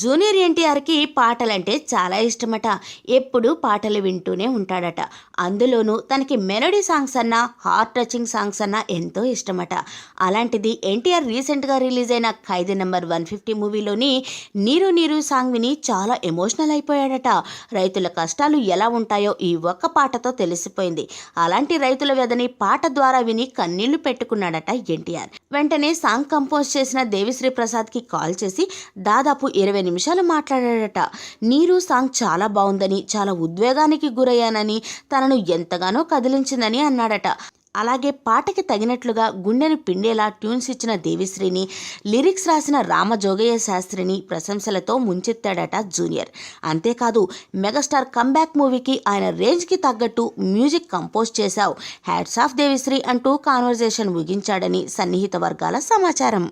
Junior ఎన్టీఆర్కి పాటలంటే చాలా ఇష్టమట. ఎప్పుడు పాటలు వింటూనే ఉంటాడట. అందులోనూ తనకి మెలోడీ సాంగ్స్ అన్నా హార్ట్ టచింగ్ సాంగ్స్ అన్నా ఎంతో ఇష్టమట. అలాంటిది ఎన్టీఆర్ రీసెంట్గా రిలీజ్ అయిన ఖైదీ నెంబర్ వన్ ఫిఫ్టీ మూవీలోని నీరు నీరు సాంగ్ విని చాలా ఎమోషనల్ అయిపోయాడట. రైతుల కష్టాలు ఎలా ఉంటాయో ఈ ఒక్క పాటతో తెలిసిపోయింది. అలాంటి రైతుల వ్యధని పాట ద్వారా విని కన్నీళ్ళు పెట్టుకున్నాడట ఎన్టీఆర్. వెంటనే సాంగ్ కంపోజ్ చేసిన దేవిశ్రీ ప్రసాద్కి కాల్ చేసి దాదాపు ఇరవై నిమిషాలు మాట్లాడాడట. నీరు సాంగ్ చాలా బాగుందని చాలా ఉద్వేగానికి గురయ్యానని తనను ఎంతగానో కదిలించిందని అన్నాడట. అలాగే పాటకి తగినట్లుగా గుండెను పిండేలా ట్యూన్స్ ఇచ్చిన దేవిశ్రీని లిరిక్స్ రాసిన రామజోగయ్య శాస్త్రిని ప్రశంసలతో ముంచెత్తాడట జూనియర్. అంతేకాదు మెగాస్టార్ కంబ్యాక్ మూవీకి ఆయన రేంజ్కి తగ్గట్టు మ్యూజిక్ కంపోజ్ చేశావు. హ్యాట్స్ ఆఫ్ దేవిశ్రీ అంటూ కాన్వర్జేషన్ ముగించాడని సన్నిహిత వర్గాల సమాచారం.